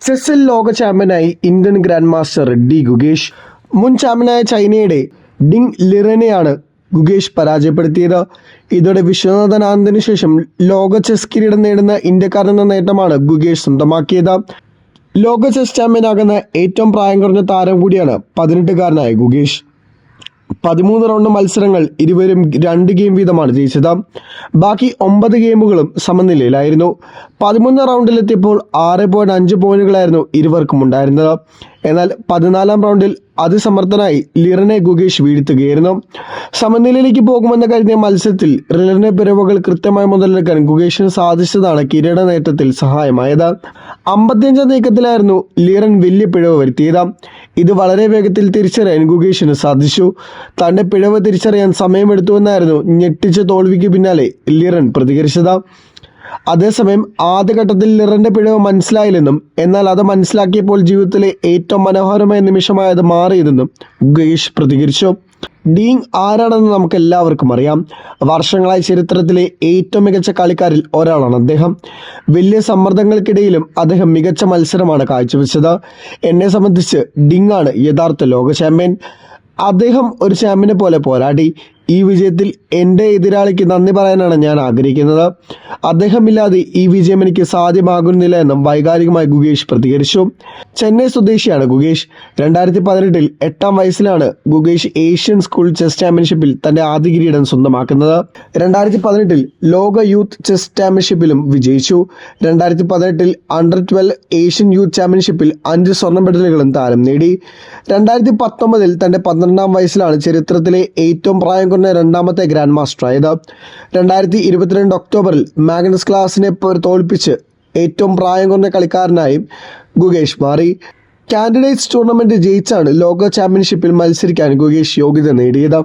ചെസ്സിൽ ലോക ചാമ്പ്യനായി Indian grand master D Gukesh മുൻ ചാമ്പ്യനായ ചൈനയുടെ ഡിങ് ലിറനെയാണ് ഗുഗേഷ് പരാജയപ്പെടുത്തിയത്. ഇതോടെ വിശ്വനാഥൻ ശേഷം ലോക ചെസ് കിരീടം നേടുന്ന ഇന്ത്യക്കാരെന്ന നേട്ടമാണ് ഗുഗേഷ് സ്വന്തമാക്കിയത്. ലോക ചെസ് ചാമ്പ്യനാകുന്ന ഏറ്റവും പ്രായം കുറഞ്ഞ താരം കൂടിയാണ് പതിനെട്ടുകാരനായ ഗുഗേഷ് പതിമൂന്ന് റൗണ്ട് മത്സരങ്ങൾ ഇരുവരും രണ്ട് ഗെയിം വീതമാണ് ജയിച്ചത്. ബാക്കി ഒമ്പത് ഗെയിമുകളും സമനിലയിലായിരുന്നു. പതിമൂന്ന് റൗണ്ടിലെത്തിയപ്പോൾ ആറ് പോയിന്റ് അഞ്ച് പോയിന്റുകളായിരുന്നു ഇരുവർക്കും ഉണ്ടായിരുന്നത്. എന്നാൽ പതിനാലാം റൗണ്ടിൽ അതിസമർത്ഥനായി ലിറിനെ ഗുഗേഷ് വീഴ്ത്തുകയായിരുന്നു. സമനിലയിലേക്ക് പോകുമെന്ന് കരുതിയ മത്സരത്തിൽ റിലറിന്റെ പിറവുകൾ കൃത്യമായി മുതലെടുക്കാൻ ഗുഗേഷിന് സാധിച്ചതാണ് കിരീട നേട്ടത്തിൽ സഹായമായത്. അമ്പത്തിയഞ്ചാം നീക്കത്തിലായിരുന്നു ലിറൻ വലിയ പിഴവ് വരുത്തിയത്. ഇത് വളരെ വേഗത്തിൽ തിരിച്ചറിയാൻ ഗുഗേഷിന് സാധിച്ചു. തന്റെ പിഴവ് തിരിച്ചറിയാൻ സമയമെടുത്തുവെന്നായിരുന്നു ഞെട്ടിച്ച തോൽവിക്ക് പിന്നാലെ ലിറൻ പ്രതികരിച്ചത്. അതേസമയം ആദ്യഘട്ടത്തിൽ ലിറന്റെ പിഴവ് മനസ്സിലായില്ലെന്നും എന്നാൽ അത് മനസ്സിലാക്കിയപ്പോൾ ജീവിതത്തിലെ ഏറ്റവും മനോഹരമായ നിമിഷമായത് മാറിയതെന്നും ഗുഗേഷ് പ്രതികരിച്ചു. ഡീങ് ആരാണെന്ന് നമുക്ക് എല്ലാവർക്കും അറിയാം. വർഷങ്ങളായി ചരിത്രത്തിലെ ഏറ്റവും മികച്ച കളിക്കാരിൽ ഒരാളാണ് അദ്ദേഹം. വലിയ സമ്മർദ്ദങ്ങൾക്കിടയിലും അദ്ദേഹം മികച്ച മത്സരമാണ് കാഴ്ചവെച്ചത്. എന്നെ സംബന്ധിച്ച് ഡിങ് ആണ് യഥാർത്ഥ ലോക ചാമ്പ്യൻ അദ്ദേഹം ഒരു ചാമ്പ്യനെ പോലെ പോരാടി. ഈ വിജയത്തിൽ എന്റെ എതിരാളിക്ക് നന്ദി പറയാനാണ് ഞാൻ ആഗ്രഹിക്കുന്നത്. അദ്ദേഹമില്ലാതെ ഈ വിജയം എനിക്ക് സാധ്യമാകുന്നില്ല എന്നും വൈകാരികമായി ഗുഗേഷ് പ്രതികരിച്ചു. ചെന്നൈ സ്വദേശിയാണ് ഗുഗേഷ്. രണ്ടായിരത്തി പതിനെട്ടിൽ എട്ടാം വയസ്സിലാണ് ഗുഗേഷ് ഏഷ്യൻ സ്കൂൾ ചെസ് ചാമ്പ്യൻഷിപ്പിൽ തന്റെ ആദ്യ കിരീടം സ്വന്തമാക്കുന്നത്. രണ്ടായിരത്തി പതിനെട്ടിൽ ലോക യൂത്ത് ചെസ് ചാമ്പ്യൻഷിപ്പിലും വിജയിച്ചു. രണ്ടായിരത്തി പതിനെട്ടിൽ അണ്ടർ ട്വൽവ് ഏഷ്യൻ യൂത്ത് ചാമ്പ്യൻഷിപ്പിൽ അഞ്ച് സ്വർണ മെഡലുകളും താരം നേടി. രണ്ടായിരത്തി പത്തൊമ്പതിൽ തന്റെ പന്ത്രണ്ടാം വയസ്സിലാണ് ചരിത്രത്തിലെ ഏറ്റവും പ്രായം കുറഞ്ഞ രണ്ടാമത്തെ ഗ്രാൻഡ് മാസ്റ്റർ ആയത്. രണ്ടായിരത്തി ഇരുപത്തിരണ്ട് ഒക്ടോബറിൽ മാഗ്നസ് ക്ലാസിനെ തോൽപ്പിച്ച് ഏറ്റവും പ്രായം കുറഞ്ഞ കളിക്കാരനായി ഗുഗേഷ് മാറി. കാൻഡിഡേറ്റ്സ് ടൂർണമെന്റ് ജയിച്ചാണ് ലോക ചാമ്പ്യൻഷിപ്പിൽ മത്സരിക്കാൻ ഗുഗേഷ് യോഗ്യത നേടിയത്.